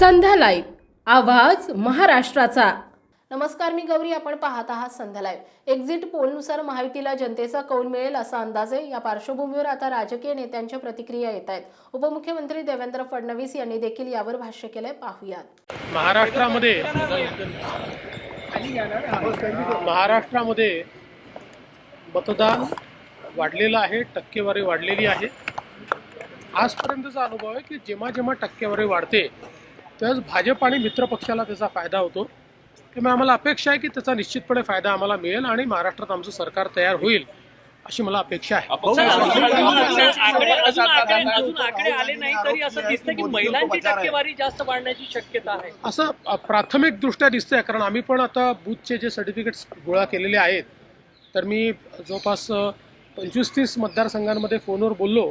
संध्या live आवाज महाराष्ट्राचा. नमस्कार मी गौरी. आपण पाहत आहात संध्या लाईव्ह. एक्झिट पोलनुसार महायुतीला जनतेचा कौल मिळेल असा अंदाज आहे. या पार्श्वभूमीवर आता राजकीय नेत्यांच्या प्रतिक्रिया येत आहेत. उपमुख्यमंत्री देवेंद्र फडणवीस यांनी देखील यावर भाष्य केलंय. पाहूयात. महाराष्ट्रामध्ये महाराष्ट्रामध्ये मतदान वाढलेलं आहे. टक्केवारी वाढलेली आहे. आजपर्यंतचा अनुभव आहे की जेव्हा जेव्हा टक्केवारी वाढते त्यावेळेस भाजप आणि मित्र पक्षाला त्याचा फायदा होतो. त्यामुळे आम्हाला अपेक्षा आहे की त्याचा निश्चितपणे फायदा आम्हाला मिळेल आणि महाराष्ट्रात आमचं सरकार तयार होईल अशी मला अपेक्षा आहे. आकडे अजून आकडे अजून आकडे आले नाही तरी असं दिसतं की महिलांची टक्केवारी जास्त वाढण्याची शक्यता आहे. असं अ, प्राथमिकदृष्ट्या दिसतंय कारण आम्ही पण आता बूथचे जे सर्टिफिकेट्स गोळा केलेले आहेत तर मी जवळपास पंचवीस तीस मतदारसंघांमध्ये फोनवर बोललो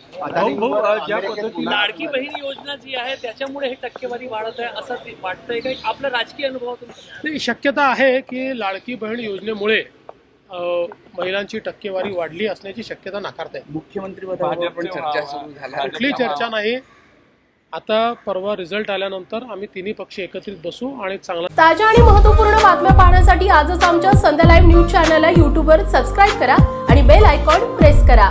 लाडकी बहीण योजना जी आहे त्याच्यामुळे हे टक्केवारी वाढत आहे असं ते वाटतंय. काही आपला राजकीय अनुभवातून नाही शक्यता आहे की लाडकी बहीण योजनेमुळे महिलांची टक्केवारी वाढली असण्याची शक्यता नाकारता येईल. मुख्यमंत्री पण चर्चा सुरू झाल्या कुठली चर्चा नाही. आता परवा रिझल्ट आल्यानंतर आम्ही तिन्ही पक्ष एकत्रित बसू आणि चांगला ताज्या आणि महत्त्वपूर्ण बातम्या पाहण्यासाठी आजच आमच्या संध्या लाईव्ह न्यूज चॅनलला यूट्यूबवर सबस्क्राईब करा आणि बेल आयकॉन प्रेस करा.